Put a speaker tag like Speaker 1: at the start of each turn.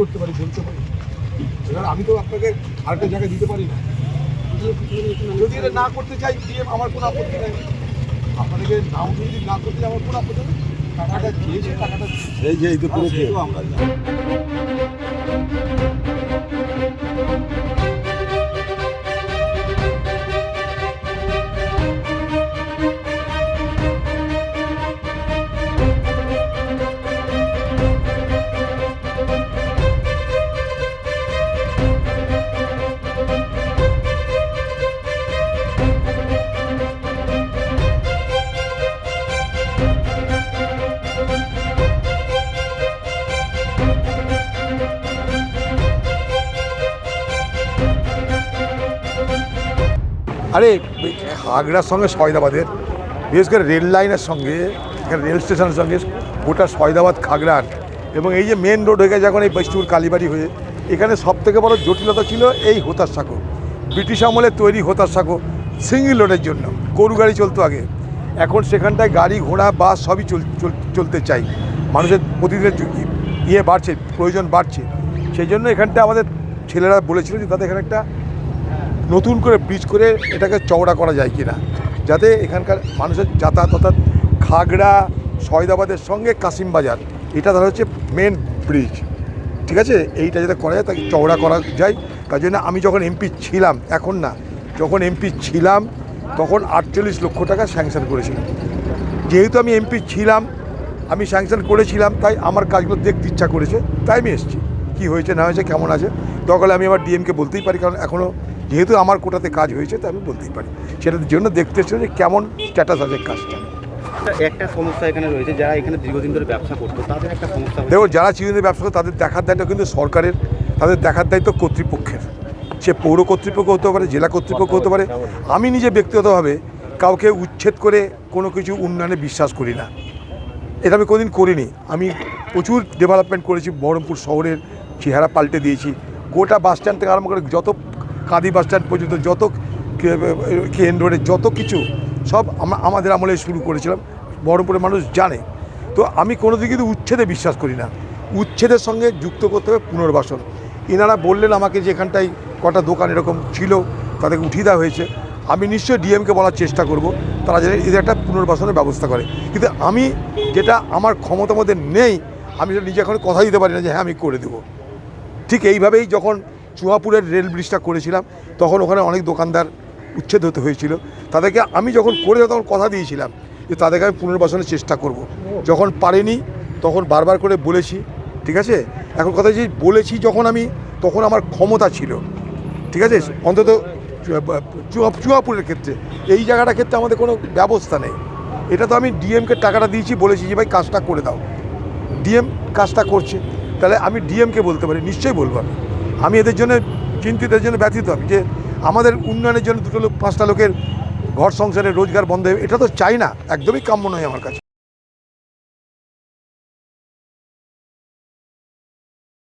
Speaker 1: করতে পারি বলতে পারি। এবার আমি তো আপনাকে আরেকটা জায়গায় দিতে পারি না। যদি এটা না করতে চাই ডিএম আমার কোনো আপত্তি নেই। আপনাদেরকে নাও যদি না করতে আমার কোনো আপত্তি নেই। টাকাটা দিয়েছে টাকাটা এই যে এই তো পুরো আমরা আরে, আগ্রার সঙ্গে সয়দাবাদের, বিশেষ করে রেল লাইনের সঙ্গে, এখানে রেল স্টেশনের সঙ্গে গোটা সয়দাবাদ, খাগড়ার এবং এই যে মেন রোড হয়ে গেছে এখন এই বৈষ্ণুর কালীবাড়ি হয়ে, এখানে সব থেকে বড় জটিলতা ছিল এই হোতার সাঁকো। ব্রিটিশ আমলে তৈরি হোতার সাঁকো সিঙ্গেল রোডের জন্য, গরু গাড়ি চলতো আগে। এখন সেখানটায় গাড়ি, ঘোড়া, বাস সবই চল, চল- চলতে চাই। মানুষের প্রতিদিনের ইয়ে বাড়ছে, প্রয়োজন বাড়ছে। সেই জন্য এখানটা আমাদের ছেলেরা বলেছিল যে তাদের এখানে একটা নতুন করে ব্রিজ করে এটাকে চওড়া করা যায় কিনা। যাতে এখানকার মানুষের যাতায়াত অর্থাৎ খাগড়া, সয়দাবাদের সঙ্গে কাসিম বাজার, এটা ধর হচ্ছে মেন ব্রিজ ঠিক আছে? এইটা যাতে করা যায়, তাকে চওড়া করা যায়। তার জন্য আমি যখন এমপি ছিলাম, এখন না, যখন এমপি ছিলাম, তখন আটচল্লিশ লক্ষ টাকা স্যাংশন করেছিলাম। যেহেতু আমি এমপি ছিলাম, আমি স্যাংশন করেছিলাম, তাই আমার কাজগুলো দেখতে ইচ্ছা করেছে, তাই আমি এসেছি। কী হয়েছে, না হয়েছে, কেমন আছে হলে আমি আমার ডিএমকে বলতেই পারি, কারণ এখনও যেহেতু আমার কোটাতে কাজ হয়েছে তাই আমি বলতেই পারি। সেটার জন্য দেখতে এসেছি যে কেমন স্ট্যাটাস আছে কাজটা।
Speaker 2: একটা- সমস্যা এখানে রয়েছে যারা এখানে দীর্ঘদিন ধরে ব্যবসা করতো তাদের একটা সমস্যা
Speaker 1: দেখো যারা চিরদিনের ব্যবসা করে তাদের দেখার দায়িত্ব কিন্তু সরকারের তাদের দেখার দায়িত্ব কর্তৃপক্ষের। সে পৌর কর্তৃপক্ষ হতে পারে জেলা কর্তৃপক্ষ হতে পারে। আমি নিজে ব্যক্তিগতভাবে কাউকে উচ্ছেদ করে কোনো কিছু উন্নয়নে বিশ্বাস করি না। এটা আমি কোনোদিন করিনি। আমি প্রচুর ডেভেলপমেন্ট করেছি বহরমপুর শহরের চেহারা পাল্টে দিয়েছি। গোটা বাস স্ট্যান্ড থেকে আরম্ভ করে যত কাঁদি বাস স্ট্যান্ড পর্যন্ত যত কেন রোডের যত কিছু, সব আমা- আমাদের আমলে শুরু করেছিলাম। বহরমপুরের মানুষ জানে। তো আমি কোনো দিকে কিন্তু উচ্ছেদে বিশ্বাস করি না। উচ্ছেদের সঙ্গে যুক্ত করতে হবে পুনর্বাসন। এনারা বললেন আমাকে যে এখানটায় কটা দোকান এরকম ছিল, তাদেরকে উঠিয়ে দেওয়া হয়েছে। আমি নিশ্চয়ই ডিএমকে বলার চেষ্টা করব। তারা যেন এদের একটা পুনর্বাসনের ব্যবস্থা করে। কিন্তু আমি যেটা আমার ক্ষমতা মধ্যে নেই, আমি নিজে এখন কথা দিতে পারি না যে হ্যাঁ আমি করে দেবো। ঠিক এইভাবেই যখন চুয়াপুরের রেল ব্রিজটা করেছিলাম, তখন ওখানে অনেক দোকানদার উচ্ছেদ হতে হয়েছিল। তাদেরকে আমি যখন করে তখন কথা দিয়েছিলাম যে তাদেরকে আমি পুনর্বাসনের চেষ্টা করব। যখন পারিনি, তখন বারবার করে বলেছি, ঠিক আছে? এখন কথা যে বলেছি যখন আমি, তখন আমার ক্ষমতা ছিল। ঠিক আছে? অন্তত চুয়া- চুয়াপুরের ক্ষেত্রে। এই জায়গাটার ক্ষেত্রে আমাদের কোনো ব্যবস্থা নেই। এটা তো আমি ডিএমকে টাকাটা দিয়েছি, বলেছি যে ভাই কাজটা করে দাও। ডিএম কাজটা করছে। তাহলে আমি ডিএমকে বলতে পারি, নিশ্চয়ই বলব আমি। আমি এদের জন্য চিন্তিত এর জন্য ব্যথিত আমি। যে আমাদের উন্নয়নের জন্য দুটো লোক, পাঁচটা লোকের ঘর সংসারে রোজগার বন্ধ হবে এটা তো চাই না। একদমই কাম্য নয় আমার কাছে।